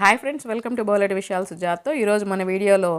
Hi friends welcome to బౌలెట్ విషయాలు సుజాత్తో ఈరోజు మన వీడియోలో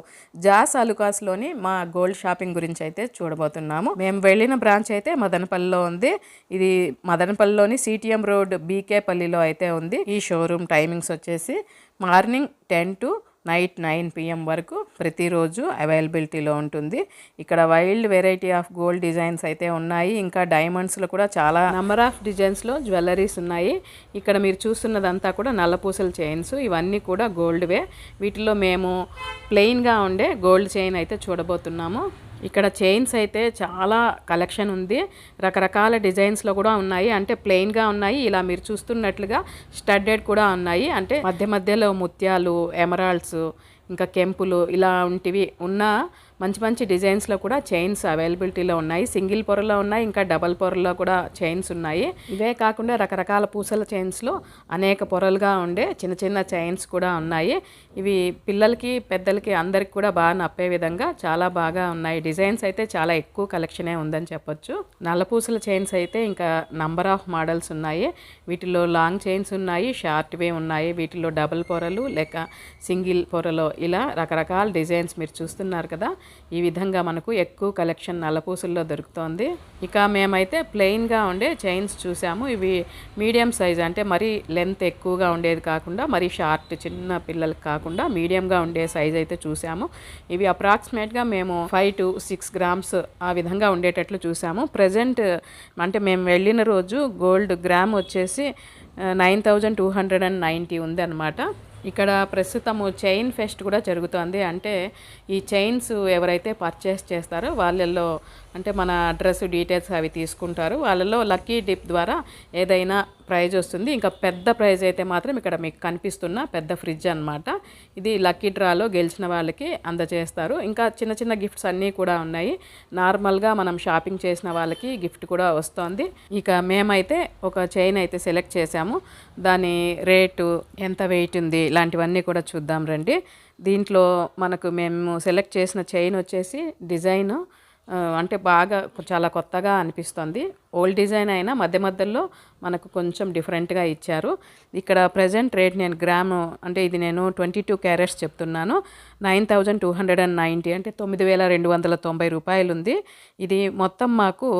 జాస్ అలుకాస్లోని మా గోల్డ్ షాపింగ్ గురించి అయితే చూడబోతున్నాము. మేము వెళ్ళిన బ్రాంచ్ అయితే మదనపల్లిలో ఉంది. ఇది మదనపల్లిలోని సిటిఎం రోడ్ బీకేపల్లిలో అయితే ఉంది. ఈ షోరూమ్ టైమింగ్స్ వచ్చేసి morning ten to night nine PM వరకు ప్రతిరోజు అవైలబిలిటీలో ఉంటుంది. ఇక్కడ wild variety of gold designs అయితే ఉన్నాయి. ఇంకా డైమండ్స్లో కూడా చాలా నెంబర్ ఆఫ్ డిజైన్స్లో జ్యువెలరీస్ ఉన్నాయి. ఇక్కడ మీరు చూస్తున్నదంతా కూడా నల్లపూసల చైన్స్. ఇవన్నీ కూడా గోల్డ్వే. వీటిలో మేము ప్లెయిన్గా ఉండే గోల్డ్ చైన్ అయితే చూడబోతున్నాము. ఇక్కడ చైన్స్ అయితే చాలా కలెక్షన్ ఉంది. రకరకాల డిజైన్స్లో కూడా ఉన్నాయి. అంటే ప్లెయిన్గా ఉన్నాయి. ఇలా మీరు చూస్తున్నట్లుగా స్టడ్డెడ్ కూడా ఉన్నాయి. అంటే మధ్య మధ్యలో ముత్యాలు ఎమరాల్డ్స్ ఇంకా కెంపులు ఇలాంటివి ఉన్న మంచి మంచి డిజైన్స్లో కూడా చైన్స్ అవైలబిలిటీలో ఉన్నాయి. సింగిల్ పొరలో ఉన్నాయి ఇంకా డబల్ పొరలో కూడా చైన్స్ ఉన్నాయి. ఇవే కాకుండా రకరకాల పూసల చైన్స్లో అనేక పొరలుగా ఉండే చిన్న చిన్న చైన్స్ కూడా ఉన్నాయి. ఇవి పిల్లలకి పెద్దలకి అందరికి కూడా బాగా నప్పే విధంగా చాలా బాగా ఉన్నాయి. డిజైన్స్ అయితే చాలా ఎక్కువ కలెక్షనే ఉందని చెప్పొచ్చు. నల్ల పూసల చైన్స్ అయితే ఇంకా నంబర్ ఆఫ్ మోడల్స్ ఉన్నాయి. వీటిలో లాంగ్ చైన్స్ ఉన్నాయి షార్ట్వే ఉన్నాయి. వీటిలో డబుల్ పొరలు లేక సింగిల్ పొరలో ఇలా రకరకాల డిజైన్స్ మీరు చూస్తున్నారు కదా. ఈ విధంగా మనకు ఎక్కువ కలెక్షన్ నల్లపూసల్లో దొరుకుతోంది. ఇక మేమైతే ప్లెయిన్గా ఉండే చైన్స్ చూసాము. ఇవి మీడియం సైజ్ అంటే మరీ లెంత్ ఎక్కువగా ఉండేది కాకుండా మరీ షార్ట్ చిన్న పిల్లలకి కాకుండా మీడియంగా ఉండే సైజ్ అయితే చూసాము. ఇవి అప్రాక్సిమేట్గా మేము ఫైవ్ టు సిక్స్ గ్రామ్స్ ఆ విధంగా ఉండేటట్లు చూసాము. ప్రజెంట్ అంటే మేము వెళ్ళిన రోజు గోల్డ్ గ్రామ్ వచ్చేసి nine thousand two hundred and ninety ఉంది అనమాట ఇక్కడ ప్రస్తుతము చైన్ ఫెస్ట్ కూడా జరుగుతోంది. అంటే ఈ చైన్స్ ఎవరైతే పర్చేస్ చేస్తారో వాళ్ళల్లో అంటే మన అడ్రస్ డీటెయిల్స్ అవి తీసుకుంటారు. వాళ్ళలో లక్కీ డిప్ ద్వారా ఏదైనా ప్రైజ్ వస్తుంది. ఇంకా పెద్ద ప్రైజ్ అయితే మాత్రం ఇక్కడ మీకు కనిపిస్తున్న పెద్ద ఫ్రిడ్జ్ అనమాట ఇది లక్కీ డ్రాలో గెలిచిన వాళ్ళకి అందజేస్తారు. ఇంకా చిన్న చిన్న గిఫ్ట్స్ అన్నీ కూడా ఉన్నాయి. నార్మల్గా మనం షాపింగ్ చేసిన వాళ్ళకి గిఫ్ట్ కూడా వస్తుంది. ఇక మేమైతే ఒక చైన్ అయితే సెలెక్ట్ చేసాము దాని రేటు ఎంత వెయిట్ ఉంది ఇలాంటివన్నీ కూడా చూద్దాం రండి. దీంట్లో మనకు మేము సెలెక్ట్ చేసిన చైన్ వచ్చేసి డిజైన్ అంటే బాగా చాలా కొత్తగా అనిపిస్తుంది. ఓల్డ్ డిజైన్ అయినా మధ్య మధ్యలో మనకు కొంచెం డిఫరెంట్గా ఇచ్చారు. ఇక్కడ ప్రజెంట్ రేట్ నేను గ్రాము అంటే ఇది నేను ట్వంటీ టూ క్యారెట్స్ చెప్తున్నాను. Nine thousand two hundred and ninety అంటే తొమ్మిది వేల రెండు వందల తొంభై రూపాయలు ఉంది ఇది మొత్తం మాకు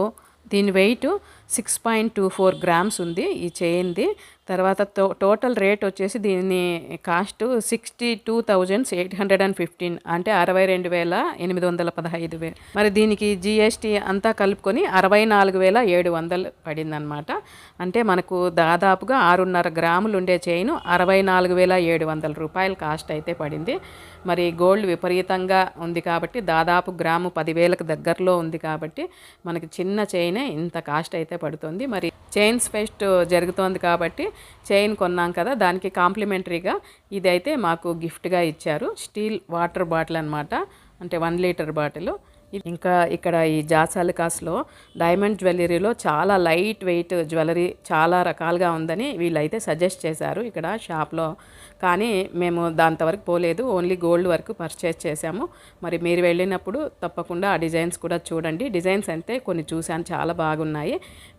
దీని weight six point two four grams ఉంది ఈ చైన్ది. తర్వాత టో టోటల్ రేట్ వచ్చేసి దీని cost sixty two thousands eight hundred and fifteen అంటే అరవై రెండు వేల ఎనిమిది వందల పదహైదు వేలు మరి దీనికి జిఎస్టీ అంతా కలుపుకొని అరవై నాలుగు వేల ఏడు వందలు పడిందనమాట అంటే మనకు దాదాపుగా ఆరున్నర గ్రాములు ఉండే చైన్ అరవై నాలుగు వేల ఏడు వందల రూపాయల కాస్ట్ అయితే పడింది. మరి గోల్డ్ విపరీతంగా ఉంది కాబట్టి దాదాపు గ్రాము పదివేలకు దగ్గరలో ఉంది కాబట్టి మనకి చిన్న చైనే ఇంత కాస్ట్ అయితే పడుతుంది. మరి చైన్స్ ఫెస్ట్ జరుగుతోంది కాబట్టి చైన్ కొన్నాం కదా దానికి కాంప్లిమెంటరీగా ఇదైతే మాకు గిఫ్ట్గా ఇచ్చారు. స్టీల్ వాటర్ బాటిల్ అనమాట అంటే వన్ లీటర్ బాటిల్. ఇంకా ఇక్కడ ఈ జాసాలికాస్లో డైమండ్ జ్యువెలరీలో చాలా లైట్ వెయిట్ జ్యువెలరీ చాలా రకాలుగా ఉందని వీళ్ళైతే సజెస్ట్ చేశారు ఇక్కడ షాప్లో. కానీ మేము దాంతవరకు పోలేదు ఓన్లీ గోల్డ్ వరకు పర్చేస్ చేసాము మరి మీరు వెళ్ళినప్పుడు తప్పకుండా ఆ డిజైన్స్ కూడా చూడండి. డిజైన్స్ అయితే కొన్ని చూశాను చాలా బాగున్నాయి.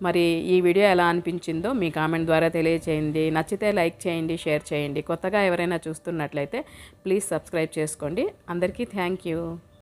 మరి ఈ వీడియో ఎలా అనిపించిందో మీ కామెంట్ ద్వారా తెలియచేయండి. నచ్చితే లైక్ చేయండి షేర్ చేయండి. కొత్తగా ఎవరైనా చూస్తున్నట్లయితే ప్లీజ్ సబ్స్క్రైబ్ చేసుకోండి. అందరికీ థ్యాంక్ యూ.